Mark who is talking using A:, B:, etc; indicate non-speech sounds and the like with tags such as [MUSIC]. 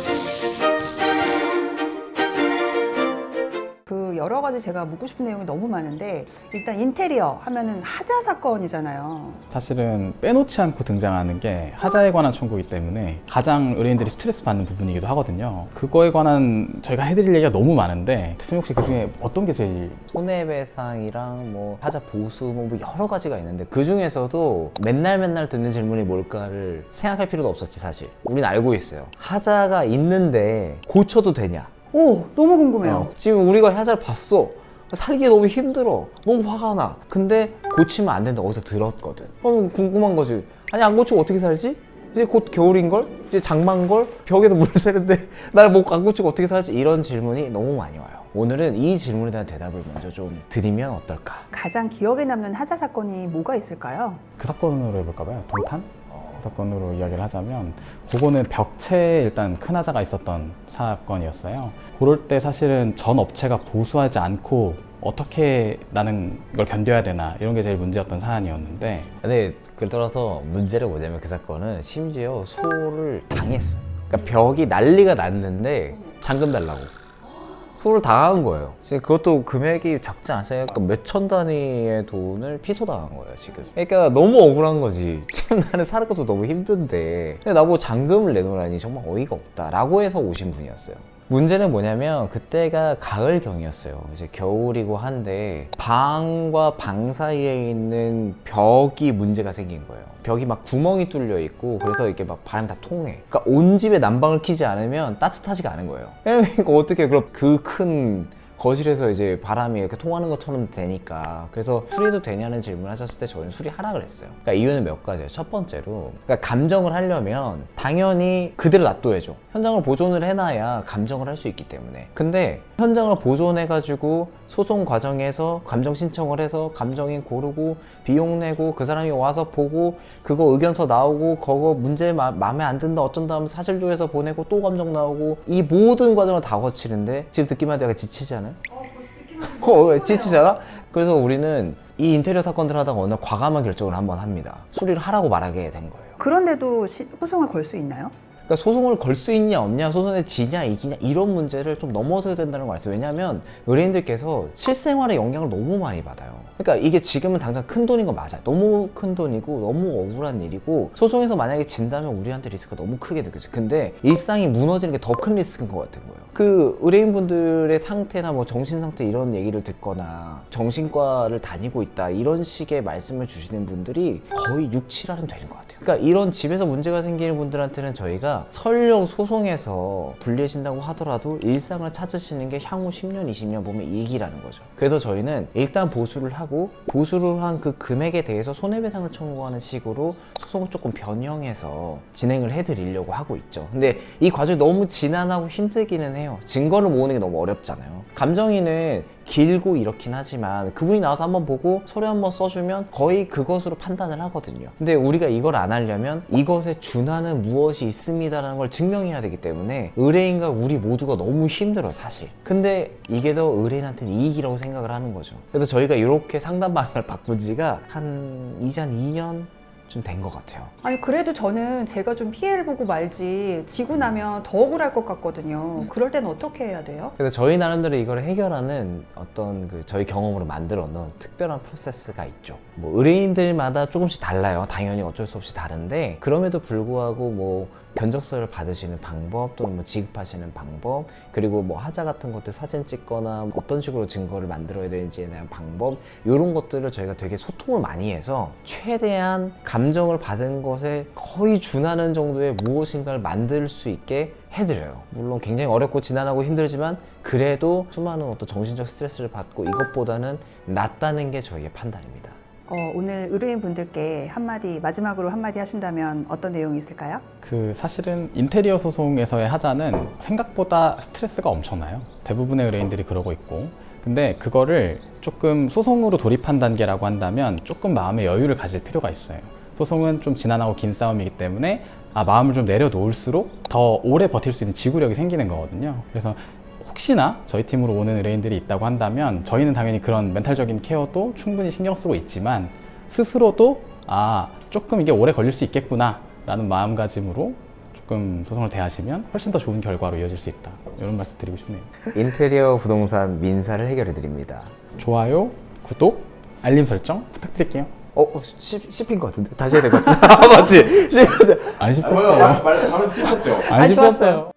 A: 그 여러 가지 제가 묻고 싶은 내용이 너무 많은데 일단 인테리어 하면은 하자 사건이잖아요.
B: 사실은 빼놓지 않고 등장하는 게 하자에 관한 청구이기 때문에 가장 의뢰인들이 스트레스 받는 부분이기도 하거든요. 그거에 관한 저희가 해드릴 얘기가 너무 많은데 대표님 혹시 그 중에 어떤 게 제일
C: 손해배상이랑 뭐 하자 보수 뭐 여러 가지가 있는데 그 중에서도 맨날 맨날 듣는 질문이 뭘까를 생각할 필요도 없었지 사실. 우린 알고 있어요. 하자가 있는데 고쳐도 되냐?
A: 오, 너무 궁금해요.
C: 어, 지금 우리가 하자를 봤어. 살기 너무 힘들어. 너무 화가 나. 근데 고치면 안 된다. 어디서 들었거든. 그럼 궁금한 거지. 아니 안 고치고 어떻게 살지? 이제 곧 겨울인걸? 이제 장마인걸? 벽에도 물 새는데 [LAUGHS] 날뭐안 고치고 어떻게 살지? 이런 질문이 너무 많이 와요. 오늘은 이 질문에 대한 대답을 먼저 좀 드리면 어떨까?
A: 가장 기억에 남는 하자 사건이 뭐가 있을까요?
B: 그 사건으로 해볼까봐요. 동탄? 그 사건으로 이야기를 하자면 그거는 벽체에 일단 큰 하자가 있었던 사건이었어요. 그럴 때 사실은 전 업체가 보수하지 않고 어떻게 나는 이걸 견뎌야 되나 이런 게 제일 문제였던 사안이었는데
C: 근데 그러더라서 문제를 뭐냐면 그 사건은 심지어 소를 당했어. 그러니까 벽이 난리가 났는데 잔금 달라고. 소를 당한 거예요. 지금 그것도 금액이 적지 않아요. 그러니까 몇천 단위의 돈을 피소당한 거예요, 지금. 그러니까 너무 억울한 거지. [LAUGHS] 지금 나는 사는 것도 너무 힘든데. 근데 나보고 잔금을 내놓으라니 정말 어이가 없다 라고 해서 오신 분이었어요. 문제는 뭐냐면 그때가 가을 경이었어요. 이제 겨울이고 한데 방과 방 사이에 있는 벽이 문제가 생긴 거예요. 벽이 막 구멍이 뚫려 있고 그래서 이게 막 바람 다 통해. 그러니까 온 집에 난방을 켜지 않으면 따뜻하지가 않은 거예요. [LAUGHS] 그러니까 어떻게 그럼 그큰 거실에서 이제 바람이 이렇게 통하는 것처럼 되니까. 그래서 수리도 되냐는 질문을 하셨을 때 저희는 수리하라 그랬어요. 그러니까 이유는 몇 가지예요. 첫 번째로 그러니까 감정을 하려면 당연히 그대로 놔둬야죠. 현장을 보존을 해놔야 감정을 할 수 있기 때문에. 근데 현장을 보존해 가지고 소송 과정에서 감정 신청을 해서 감정인 고르고 비용 내고 그 사람이 와서 보고 그거 의견서 나오고 그거 문제 마, 마음에 안 든다 어쩐다 하면 사실조에서 보내고 또 감정 나오고 이 모든 과정을 다 거치는데 지금 듣기만 해도 약간 지치지 않아요? 어, 왜 지치잖아? 그래서 우리는 이 인테리어 사건들 하다가 어느 날 과감한 결정을 한번 합니다. 수리를 하라고 말하게 된 거예요.
A: 그런데도 시- 소송을 걸 수 있나요?
C: 그러니까 소송을 걸 수 있냐 없냐, 소송에 지냐 이기냐 이런 문제를 좀 넘어서야 된다는 걸 알았어요. 왜냐하면 의뢰인들께서 실생활에 영향을 너무 많이 받아요. 그러니까 이게 지금은 당장 큰 돈인 거 맞아요. 너무 큰 돈이고 너무 억울한 일이고 소송에서 만약에 진다면 우리한테 리스크가 너무 크게 느껴져. 근데 일상이 무너지는 게 더 큰 리스크인 것 같은 거예요. 그 의뢰인분들의 상태나 뭐 정신 상태 이런 얘기를 듣거나 정신과를 다니고 있다 이런 식의 말씀을 주시는 분들이 거의 6, 7할은 되는 것 같아요. 그러니까 이런 집에서 문제가 생기는 분들한테는 저희가 설령 소송에서 불리해진다고 하더라도 일상을 찾으시는 게 향후 10년, 20년 보면 이익이라는 거죠. 그래서 저희는 일단 보수를 하고 보수를 한 그 금액에 대해서 손해배상을 청구하는 식으로 소송을 조금 변형해서 진행을 해드리려고 하고 있죠. 근데 이 과정이 너무 지난하고 힘들기는 해요. 증거를 모으는 게 너무 어렵잖아요. 감정인은 길고 이렇긴 하지만 그분이 나와서 한번 보고 서류 한번 써주면 거의 그것으로 판단을 하거든요. 근데 우리가 이걸 안 하려면 이것에 준하는 무엇이 있습니다라는 걸 증명해야 되기 때문에 의뢰인과 우리 모두가 너무 힘들어요, 사실. 근데 이게 더 의뢰인한테는 이익이라고 생각을 하는 거죠. 그래서 저희가 이렇게 상담 방향을 바꾼 지가 한 이제 한 2년 좀 된 것 같아요.
A: 아니 그래도 저는 제가 좀 피해를 보고 말지 지고 나면 더 억울할 것 같거든요. 그럴 때는 어떻게 해야 돼요?
C: 그래서 저희 나름대로 이걸 해결하는 어떤 그 저희 경험으로 만들어 놓은 특별한 프로세스가 있죠. 뭐 의뢰인들마다 조금씩 달라요. 당연히 어쩔 수 없이 다른데 그럼에도 불구하고 뭐 견적서를 받으시는 방법 또는 뭐 지급하시는 방법 그리고 뭐 하자 같은 것들 사진 찍거나 어떤 식으로 증거를 만들어야 되는지에 대한 방법 이런 것들을 저희가 되게 소통을 많이 해서 최대한 감 정을 받은 것에 거의 준하는 정도의 무엇인가를 만들 수 있게 해드려요. 물론 굉장히 어렵고 지난하고 힘들지만 그래도 수많은 어떤 정신적 스트레스를 받고 이것보다는 낫다는 게 저희의 판단입니다.
A: 어, 오늘 의뢰인 분들께 한마디 마지막으로 한마디 하신다면 어떤 내용이 있을까요?
B: 그 사실은 인테리어 소송에서의 하자는 생각보다 스트레스가 엄청나요. 대부분의 의뢰인들이 그러고 있고. 근데 그거를 조금 소송으로 돌입한 단계라고 한다면 조금 마음의 여유를 가질 필요가 있어요. 소송은 좀 지난하고 긴 싸움이기 때문에 아, 마음을 좀 내려놓을수록 더 오래 버틸 수 있는 지구력이 생기는 거거든요. 그래서 혹시나 저희 팀으로 오는 의뢰인들이 있다고 한다면 저희는 당연히 그런 멘탈적인 케어도 충분히 신경 쓰고 있지만 스스로도 아 조금 이게 오래 걸릴 수 있겠구나 라는 마음가짐으로 조금 조금 소송을 대하시면 훨씬 더 좋은 결과로 이어질 수 있다. 이런 말씀 드리고 싶네요.
C: 인테리어 부동산 민사를 해결해 드립니다.
B: 좋아요, 구독, 알림 설정 부탁드릴게요.
C: 어, 어, 씹, 씹힌 것 같은데? 다시 해야 될 것 같은데? [LAUGHS] 아, 맞지? 씹,
B: 안 씹혔어요.
C: 바로 씹혔죠?
B: 안
A: 아니,
B: 씹혔어요.